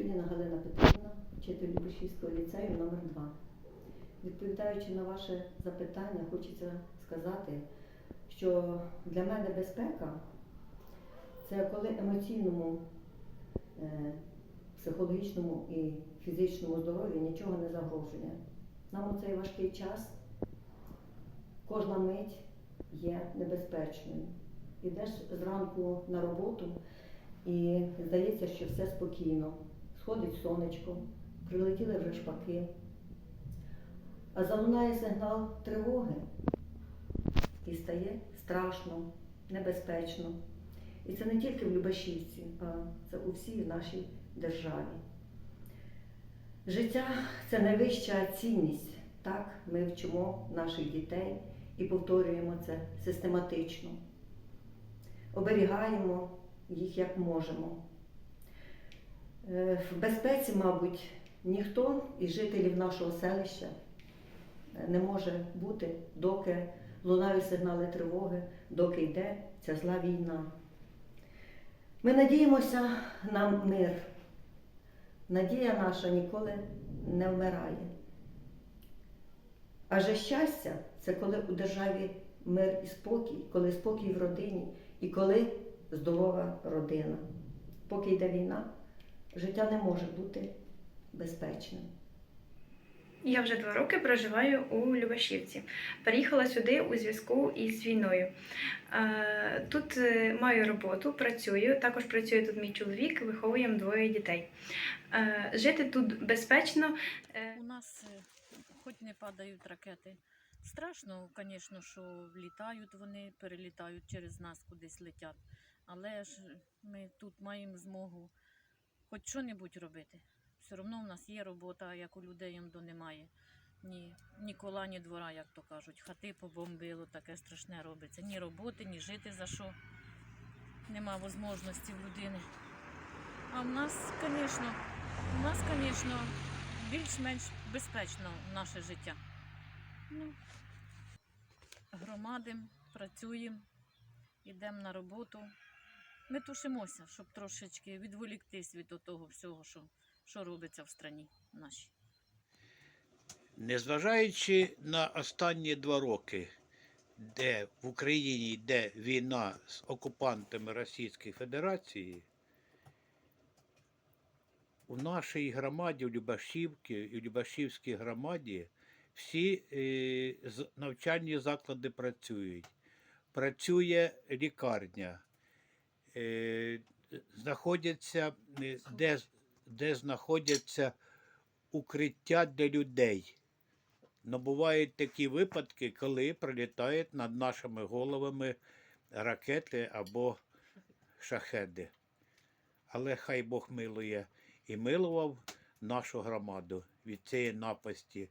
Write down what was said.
Тюніна Галина Петрівна, вчитель Любишівського ліцею номер 2 Відповідаючи на ваше запитання, хочеться сказати, що для мене безпека це коли емоційному, е, психологічному і фізичному здоров'ю нічого не загрожує. Нам у цей важкий час кожна мить є небезпечною. Ідеш зранку на роботу і здається, що все спокійно. Сходить сонечко, прилетіли вже шпаки, а залунає сигнал тривоги і стає страшно, небезпечно. І це не тільки в Любашівці, а це у всій нашій державі. Життя це найвища цінність. Так, ми вчимо наших дітей і повторюємо це систематично. Оберігаємо їх як можемо. Е, В безпеці, мабуть, ніхто із жителів нашого селища е, не може бути, доки лунають сигнали тривоги, доки йде ця зла війна. Ми надіємося на мир. Надія наша ніколи не вмирає. Адже щастя це коли у державі мир і спокій, коли спокій в родині і коли здорова родина. Поки йде війна, життя не може бути безпечним. Я вже два роки проживаю у Любашівці. Переїхала сюди у зв'язку із війною. Е, Тут е, маю роботу, працюю. Також працює тут мій чоловік, виховуємо двоє дітей. Е, Жити тут безпечно. У нас хоч не падають ракети. Страшно, звісно, що літають вони, перелітають через нас кудись летять. Але ж ми тут маємо змогу хоч що-небудь робити. Все одно в нас є робота, як у людей ям немає. Ні, ні кола, ні двора, як то кажуть. Хати побомбило, таке страшне робиться. Ні роботи, ні жити за що. Нема можливості в людини. А в нас, звісно, у нас, звісно, більш-менш безпечно наше життя. Ну, громадимо, працюємо, йдемо на роботу. Ми тушимося, щоб трошечки відволіктись від того всього, що, що робиться в страні нашій. Незважаючи на останні два роки, де в Україні йде війна з окупантами Російської Федерації, у нашій громаді, у Любашівці, і у Любашівській громаді всі е, навчальні заклади працюють. Працює лікарня, знаходяться, е, де, де знаходяться укриття для людей. Но бувають такі випадки, коли прилітають над нашими головами ракети або шахеди. Але хай Бог милує і милував нашу громаду від цієї напасті